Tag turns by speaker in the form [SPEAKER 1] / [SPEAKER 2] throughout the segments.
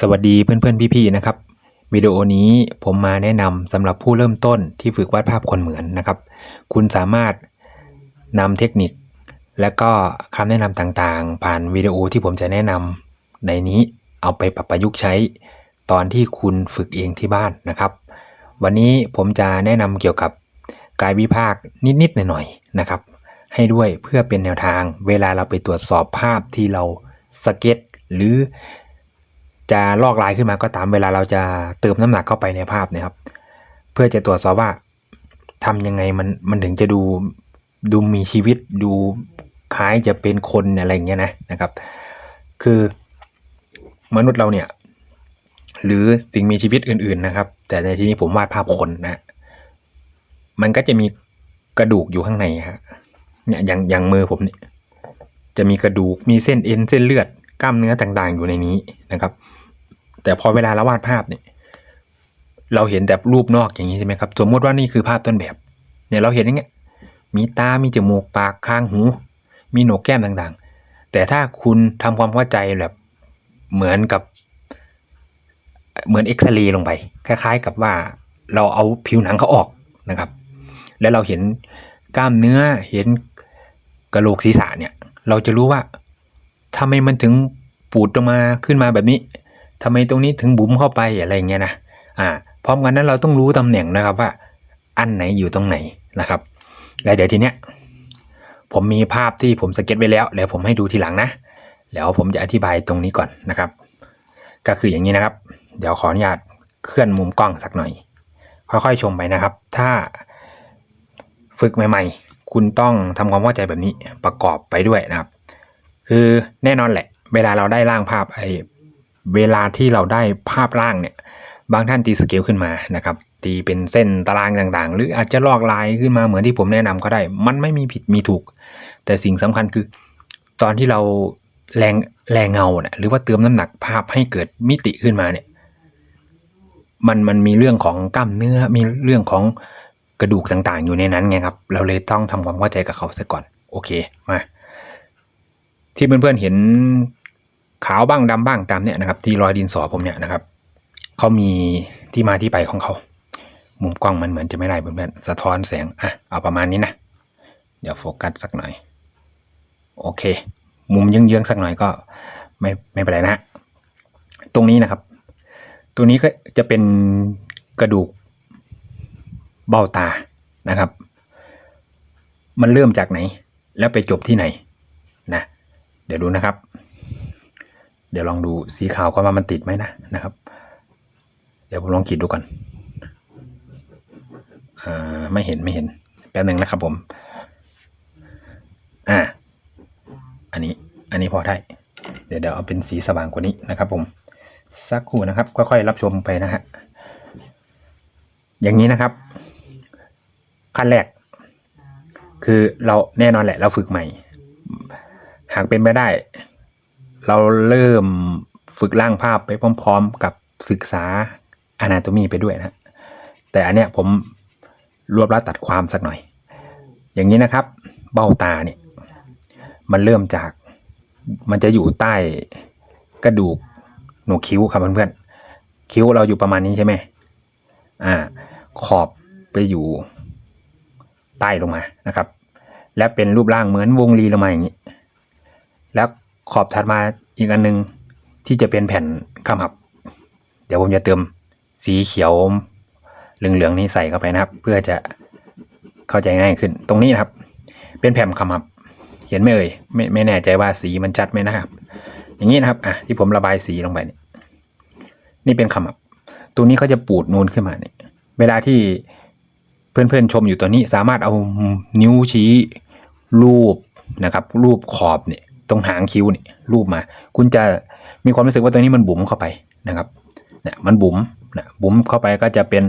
[SPEAKER 1] สวัสดีเพื่อนๆพี่ๆนะครับวิดีโอนี้ผมมาแนะนำสำหรับผู้เริ่มต้นที่ฝึกวาดภาพคนเหมือนนะครับ คุณสามารถนำเทคนิค และก็คำแนะนำต่างๆ ผ่านวิดีโอที่ผมจะแนะนำในนี้เอาไปปรับประยุกต์ใช้ ตอนที่คุณฝึกเองที่บ้านนะครับ วันนี้ผมจะแนะนำเกี่ยวกับกายวิภาคนิดๆหน่อยๆนะครับ ให้ด้วยเพื่อเป็นแนวทางเวลาเราไปตรวจสอบภาพที่เราสเก็ต หรือ จะลอกลายขึ้นมาก็ตามเวลาเราจะเติมน้ำหนักเข้าไปในภาพเนะครับ เพื่อจะตรวจสอบว่าทำยังไงมันมันถึงจะดูดูมีชีวิตดูคล้ายจะเป็นคนอะไรเงี้ยนะนะครับ คือมนุษย์เราเนี่ย หรือสิ่งมีชีวิตอื่น ๆนะครับ แต่ในที่นี้ผมวาดภาพคนนะ มันก็จะมีกระดูกอยู่ข้างในฮะเนี่ยอย่างอย่างมือผมเนี่ยจะมีกระดูกมีเส้นเอ็นเส้นเลือดกล้ามเนื้อต่างๆ อยู่ในนี้นะครับ แต่พอเวลาเราวาดภาพเนี่ย เราเห็นแต่รูปนอกอย่างนี้ใช่ไหมครับ สมมติว่านี่คือภาพต้นแบบ เนี่ยเราเห็นอย่างเงี้ย มีตา มีจมูก ปาก คาง หู มีโหนกแก้มต่างๆ แต่ถ้าคุณทำความเข้าใจแบบเหมือนกับ เหมือนเอ็กซเรย์ลงไป คล้าย ๆ กับว่าเราเอาผิวหนังเขาออกนะครับ แล้วเราเห็นกล้ามเนื้อ เห็นกระโหลกศีรษะเนี่ย เราจะรู้ว่าทำไมมันถึงปูดออกมาขึ้นมาแบบนี้ ทำไมตรงนี้ถึงบุ๋มเข้าไปอะไรเงี้ยนะอ่าพร้อมกันนั้นเราต้องรู้ตำแหน่งนะครับว่า อันไหนอยู่ตรงไหนนะครับ แล้วเดี๋ยวทีเนี้ยผมมีภาพที่ผมสเก็ตไว้แล้ว แล้วผมให้ดูทีหลังนะแล้วผมจะอธิบายตรงนี้ก่อนนะครับ ก็คืออย่างนี้นะครับ เดี๋ยวขออนุญาตเคลื่อนมุมกล้องสักหน่อย ค่อยๆชมไปนะครับ ถ้าฝึกใหม่ ๆ คุณต้องทำความเข้าใจแบบนี้ประกอบไปด้วยนะครับ คือแน่นอนแหละ เวลาเราได้ร่างภาพไอ้ เวลาที่เราได้ภาพร่างเนี่ยบางท่านตีสเกลขึ้นมานะครับตีเป็นเส้นตารางต่างๆ หรืออาจจะลอกลายขึ้นมาเหมือนที่ผมแนะนำก็ได้ มันไม่มีผิดมีถูก แต่สิ่งสำคัญคือ ตอนที่เราแรงแรงเงาเนี่ยหรือว่าเติมน้ำหนักภาพให้เกิดมิติขึ้นมาเนี่ยมันมันมีเรื่องของกล้ามเนื้อมีเรื่องของกระดูกต่างๆ อยู่ในนั้นไงครับ เราเลยต้องทำความเข้าใจกับเขาซะก่อน โอเคมาที่เพื่อนๆเห็น ขาวบ้างดำบ้างตามเนี่ยนะครับ ที่รอยดินสอผมเนี่ยนะครับเขามีที่มาที่ไปของเขา มุมกล้องมันเหมือนจะไม่ได้เพื่อนๆสะท้อนแสงอะเอาประมาณนี้นะ เดี๋ยวโฟกัสสักหน่อย โอเค มุมเยื้องๆสักหน่อยก็ไม่ไม่เป็นไรนะฮะตรงนี้นะครับ ตัวนี้ก็จะเป็นกระดูกเบ้าตานะครับ มันเริ่มจากไหน แล้วไปจบที่ไหนนะ เดี๋ยวดูนะครับ เดี๋ยวลองดูสีขาวก่อนว่ามันติดไหมนะนะครับ เดี๋ยวผมลองขีดดูก่อนอ่าไม่เห็นไม่เห็นแป๊บหนึ่งนะครับผม อ่า อันนี้อันนี้พอได้ เดี๋ยวเดี๋ยวเอาเป็นสีสว่างกว่านี้นะครับ ผมสักครู่นะครับค่อยๆรับชมไปนะฮะอย่างนี้นะครับ ขั้นแรก คือเราแน่นอนแหละ เราฝึกใหม่ หากเป็นไปได้ เราเริ่มฝึกร่างภาพไปพร้อม ๆ กับศึกษา Anatomy ไปด้วยนะแต่อันเนี้ยผมรวบรัดตัดความสักหน่อย อย่างนี้นะครับ เบ้าตาเนี่ยมันเริ่มจากมันจะอยู่ใต้กระดูกหนกคิ้วครับเพื่อนๆคิ้วเราอยู่ประมาณนี้ใช่ไหมอ่า ขอบไปอยู่ใต้ลงมานะครับ และเป็นรูปร่างเหมือนวงรีลงมาอย่างนี้ แล้ว ขอบถัดมาอีกอันหนึง ที่จะเป็นแผ่นข้ามหับ เดี๋ยวผมจะเติมสีเขียวเหลืองๆนี้ใส่เข้าไปนะครับ เพื่อจะเข้าใจง่ายขึ้น ตรงนี้นะครับ เป็นแผ่นข้ามหับ เห็นไหมเอ่ยไม่ไม่แน่ใจว่าสีมันชัดไหมนะครับ อย่างนี้นะครับอะที่ผมระบายสีลงไปนี่นี่เป็นข้ามหับ ตัวนี้เขาจะปูดนูนขึ้นมาเนี่ยเวลาที่เพื่อนๆชมอยู่ตัวนี้สามารถเอานิ้วชี้รูปนะครับ รูปขอบเนี่ย ตรงหางคิ้วนี่รูปมา คุณจะมีความรู้สึกว่าตัวนี้มันบุ๋มเข้าไปนะครับเนี่ยมันบุ๋มนะบุ๋มเข้าไปก็จะเป็น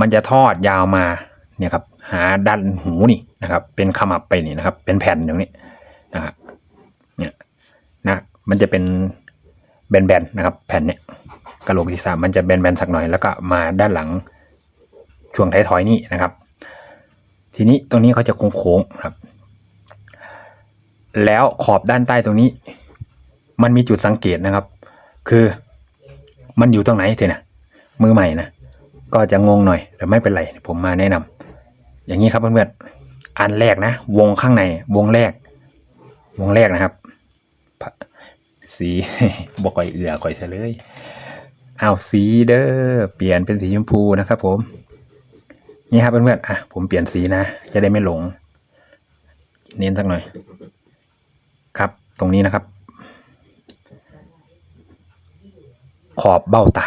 [SPEAKER 1] มันจะทอดยาวมาเนี่ยครับหาด้านหูนี่นะครับ เป็นขมับไปนี่นะครับ เป็นแผ่นอย่างนี้นะครับเนี่ยนะมันจะเป็นแบนๆนะครับ แผ่นเนี่ยกระโหลกศีรษะมันจะแบนๆสักหน่อยแล้วก็มาด้านหลังช่วงท้ายทอยนี่นะครับ ทีนี้ตรงนี้เขาจะโค้งๆครับ แล้วขอบด้านใต้ตรงนี้ มันมีจุดสังเกตนะครับ คือมันอยู่ตรงไหนเถอะนะมือใหม่นะก็จะงงหน่อยแต่ไม่เป็นไรผมมาแนะนำอย่างนี้ครับเพื่อนๆอันแรกนะ วงข้างใน วงแรก วงแรกนะครับ สีบอกก่อยเอือก่อยเสยเอาสีเด้อเปลี่ยนเป็นสีชมพูนะครับ ผม นี่ครับเพื่อนๆอะผมเปลี่ยนสีนะจะได้ไม่หลง เน้นสักหน่อย ครับ ตรงนี้นะครับ ขอบเบ้าตา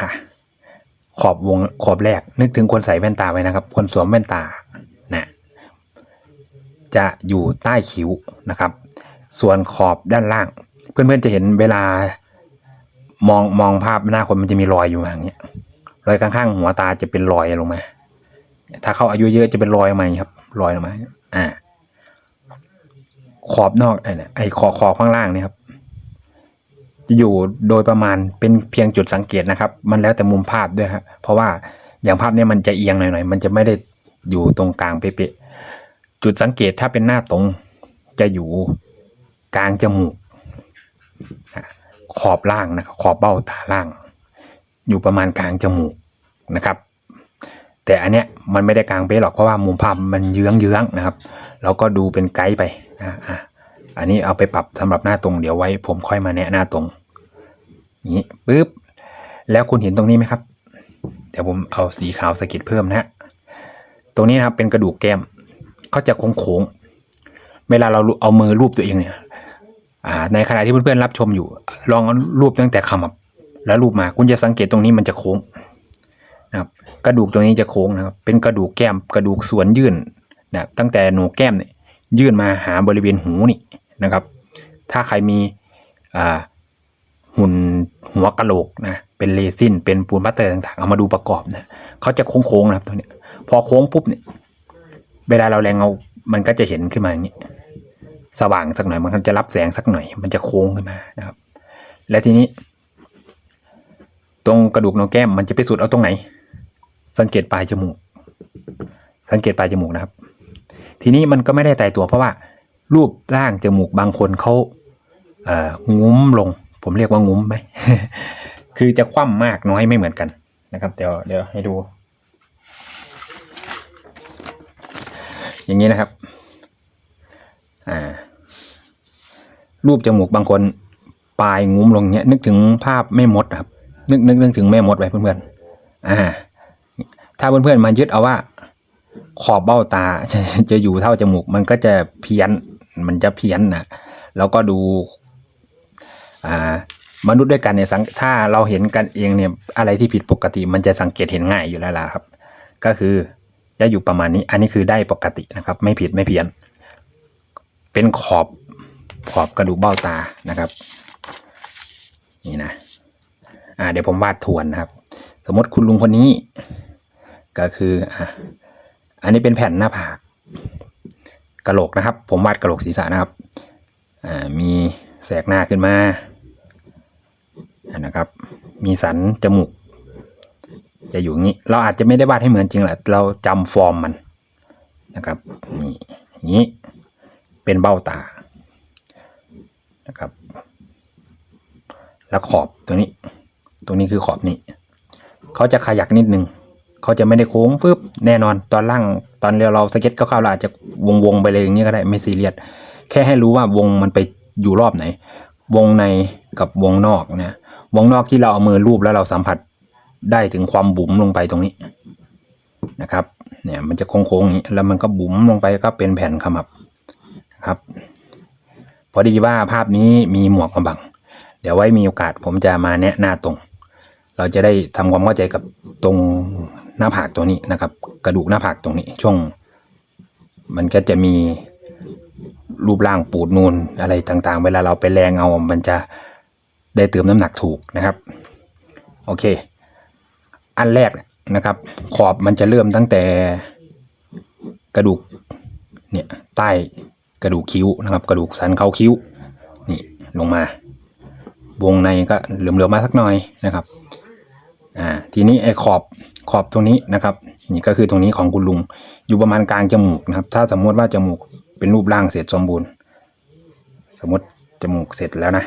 [SPEAKER 1] ขอบวงขอบแรก นึกถึงคนใส่แว่นตาไว้นะครับ คนสวมแว่นตานะจะอยู่ใต้คิ้วนะครับ ส่วนขอบด้านล่าง เพื่อนๆจะเห็นเวลามองมองภาพหน้าคนมันจะมีรอยอยู่อย่างเงี้ยรอยข้างๆหัวตาจะเป็นรอยลงมา ถ้าเขาอายุเยอะจะเป็นรอยออกมาครับ รอยออกมา อ่า ขอบนอกไอ้นี่ไอ้ขอขอบข้างล่างเนี่ยครับ จะอยู่โดยประมาณเป็นเพียงจุดสังเกตนะครับ มันแล้วแต่มุมภาพด้วยครับเพราะว่าอย่างภาพเนี้ยมันจะเอียงหน่อยๆมันจะไม่ได้อยู่ตรงกลางเป๊ะๆจุดสังเกตถ้าเป็นหน้าตรงจะอยู่กลางจมูกขอบล่างนะครับขอบเบ้าตาล่าง อยู่ประมาณกลางจมูกนะครับ แต่อันเนี้ยมันไม่ได้กลางเป๊ะหรอกเพราะว่ามุมภาพมันเยื้องเยื้องๆนะครับ เราก็ดูเป็นไกด์ไป อะอะอันนี้เอาไปปรับสำหรับหน้าตรงเดี๋ยวไว้ ผมค่อยมาแนะหน้าตรงนี้ปึ๊บแล้วคุณเห็นตรงนี้ไหมครับ เดี๋ยวผมเอาสีขาวสะกิดเพิ่มนะฮะตรงนี้นะครับเป็นกระดูกแก้มเขาจะโค้งๆเวลาเราเอามือรูปตัวเองเนี่ยอ่าในขณะที่เพื่อนๆรับชมอยู่ ลองรูปตั้งแต่ขมับแล้วรูปมาคุณจะสังเกตตรงนี้มันจะโค้งนะครับ กระดูกตรงนี้จะโค้งนะครับ เป็นกระดูกแก้ม กระดูกส่วนยื่นนะตั้งแต่หนกแก้มเนี่ย ยื่นมาหาบริเวณหูนี่นะครับ ถ้าใครมีหุ่นหัวกะโหลกนะเป็นเรซินเป็นปูนพัตเตอร์ต่างๆเอามาดูประกอบนะเขาจะโค้งๆนะครับตัวเนี้ยพอโค้งปุ๊บเนี่ยเวลาเราแรงเอามันก็จะเห็นขึ้นมาอย่างนี้สว่างสักหน่อยมันจะรับแสงสักหน่อย มันจะโค้งขึ้นมานะครับ และทีนี้ ตรงกระดูกโนกแก้มมันจะไปสุดเอาตรงไหน สังเกตปลายจมูก สังเกตปลายจมูกนะครับ ทีนี้มันก็ไม่ได้ตายตัวเพราะว่า รูปร่างจมูกบางคนเขาเอ่องุ้มลง ผมเรียกว่างุ้มไหมคือจะคว่ำมากน้อยไม่เหมือนกันนะครับ เดี๋ยวเดี๋ยวให้ดู อย่างนี้นะครับ อ่า รูปจมูกบางคนปลายงุ้มลงเนี้ยนึกถึงภาพแม่มดครับ นึกนึกนึกถึงแม่มดไว้เพื่อนๆอ่า ถ้าเพื่อนๆมายึดเอาว่า ขอบเบ้าตาจะจะอยู่เท่าจมูก มันก็จะเพี้ยน มันจะเพี้ยนนะแล้วก็ดูอ่ามนุษย์ด้วยกันเนี่ยสังถ้าเราเห็นกันเองเนี่ยอะไรที่ผิดปกติ มันจะสังเกตเห็นง่ายอยู่แล้วล่ะครับ ก็คือจะอยู่ประมาณนี้ อันนี้คือได้ปกตินะครับ ไม่ผิดไม่เพี้ยน เป็นขอบขอบกระดูกเบ้าตานะครับ นี่นะอ่าเดี๋ยวผมวาดทวนนะครับ สมมติคุณลุงคนนี้ ก็คืออะ อันนี้เป็นแผ่นหน้าผากกระโหลกนะครับ ผมวาดกระโหลกศีรษะนะครับอ่ามีแสกหน้าขึ้นมาอะนะครับ มีสันจมูก จะอยู่งี้ เราอาจจะไม่ได้วาดให้เหมือนจริงแหละ เราจำฟอร์มมันนะครับ นี่นี้เป็นเบ้าตานะครับ แล้วขอบตรงนี้ ตรงนี้คือขอบนี้ เขาจะขยักนิดนึง เขาจะไม่ได้โค้งปึ๊บแน่นอนตอนล่างตอนเรียวเราสเก็ตคร่าวๆเราอาจจะวงวงๆไปเลยอย่างนี้ก็ได้ไม่ซีเรียสแค่ให้รู้ว่าวงมันไปอยู่รอบไหน วงในกับวงนอกนะวงนอกที่เราเอามือรูปแล้วเราสัมผัสได้ถึงความบุ๋มลงไปตรงนี้นะครับ เนี่ยมันจะโค้งๆอย่างนี้แล้วมันก็บุ๋มลงไปก็เป็นแผ่นขมับครับ พอดีว่าภาพนี้มีหมวกมาบัง เดี๋ยวไว้มีโอกาสผมจะมาแนะหน้าตรง เราจะได้ทำความเข้าใจกับตรงหน้าผากตัวนี้นะครับ กระดูกหน้าผากตรงนี้ช่วง มันก็จะมีรูปร่างปูดนูนอะไรต่างๆ เวลาเราไปแรงเอา มันจะได้เติมน้ำหนักถูกนะครับ โอเค อันแรกนะครับ ขอบมันจะเริ่มตั้งแต่กระดูกเนี่ยใต้กระดูกคิ้วนะครับ กระดูกสันเขาคิ้วนี่ลงมา วงในก็เหลื่อมๆมาสักหน่อยนะครับ อ่าทีนี้ไอ้ขอบขอบตรงนี้นะครับนี่ก็คือตรงนี้ของคุณลุง อยู่ประมาณกลางจมูกนะครับ ถ้าสมมติว่าจมูกเป็นรูปร่างเสร็จสมบูรณ์ สมมติจมูกเสร็จแล้วนะ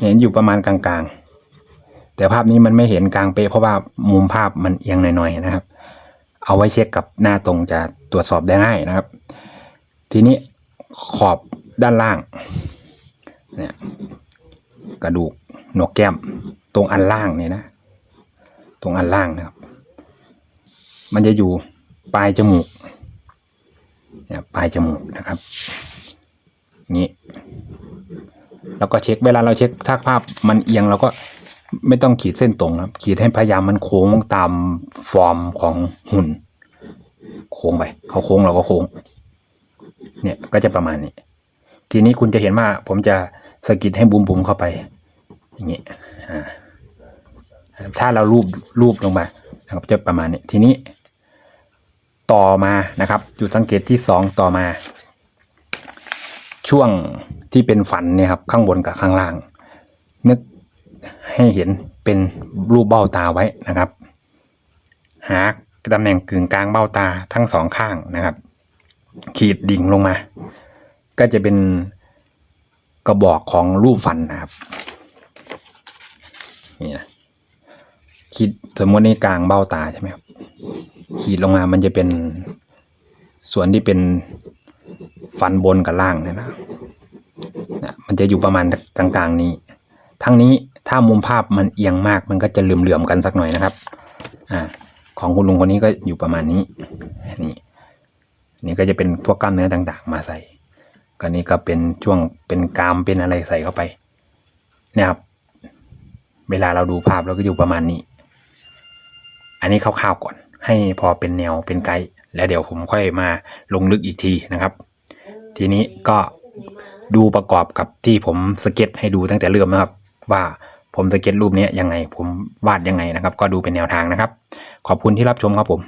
[SPEAKER 1] เห็นอยู่ประมาณกลางแต่ภาพนี้มันไม่เห็นกลางเป๊ะเพราะว่ามุมภาพมันเอียงหน่อยๆนะครับ เอาไว้เช็คกับหน้าตรงจะตรวจสอบได้ง่ายนะครับ ทีนี้ขอบด้านล่างเนี่ยกระดูกหนวกแก้ม ตรงอันล่างเนี่ยนะ ตรงอันล่างนะครับ มันจะอยู่ปลายจมูกเนี่ยปลายจมูกนะครับนี้แล้วก็เช็คเวลาเราเช็คถ้าภาพมันเอียงเราก็ไม่ต้องขีดเส้นตรงครับ ขีดให้พยายามมันโค้งตามฟอร์มของหุ่น โค้งไปเขาโค้งเราก็โค้ง เนี่ยก็จะประมาณนี้ ทีนี้คุณจะเห็นว่าผมจะสกิดให้บุมๆเข้าไป อย่างนี้อ่า ถ้าเรารูปรูปลงมานะครับจะประมาณนี้ทีนี้ต่อมานะครับ จุดสังเกตที่สองต่อมา ช่วงที่เป็นฝันเนี่ยครับข้างบนกับข้างล่าง นึกให้เห็นเป็นรูปเบ้าตาไว้นะครับ หาตำแหน่งกึ่งกลางเบ้าตาทั้งสองข้างนะครับ ขีดดิ่งลงมา ก็จะเป็นกระบอกของรูปฟันนะครับนี่นะ ขีดสมมติในกลางเบ้าตาใช่ไหมครับขีดลงมามันจะเป็นส่วนที่เป็นฟันบนกับล่างเนี่ยนะนะมันจะอยู่ประมาณกลางๆนี้ ทั้งนี้ถ้ามุมภาพมันเอียงมากมันก็จะเหลื่อมๆกันสักหน่อยนะครับอ่าของคุณลุงคนนี้ก็อยู่ประมาณนี้ นี่นี่ก็จะเป็นพวกกล้ามเนื้อต่างๆ มาใส่ก็นี่ก็เป็นช่วงเป็นกรามเป็นอะไรใส่เข้าไปนี่ครับเวลาเราดูภาพเราก็อยู่ประมาณนี้ อันนี้คร่าวๆก่อน ให้พอเป็นแนวเป็นไกด์แล้วเดี๋ยวผมค่อยมาลงลึกอีกทีนะครับ ทีนี้ก็ดูประกอบกับที่ผมสเก็ตให้ดูตั้งแต่เริ่มนะครับ ว่าผมสเก็ตรูปนี้ยังไง ผมวาดยังไงนะครับ ก็ดูเป็นแนวทางนะครับ ขอบคุณที่รับชมครับผม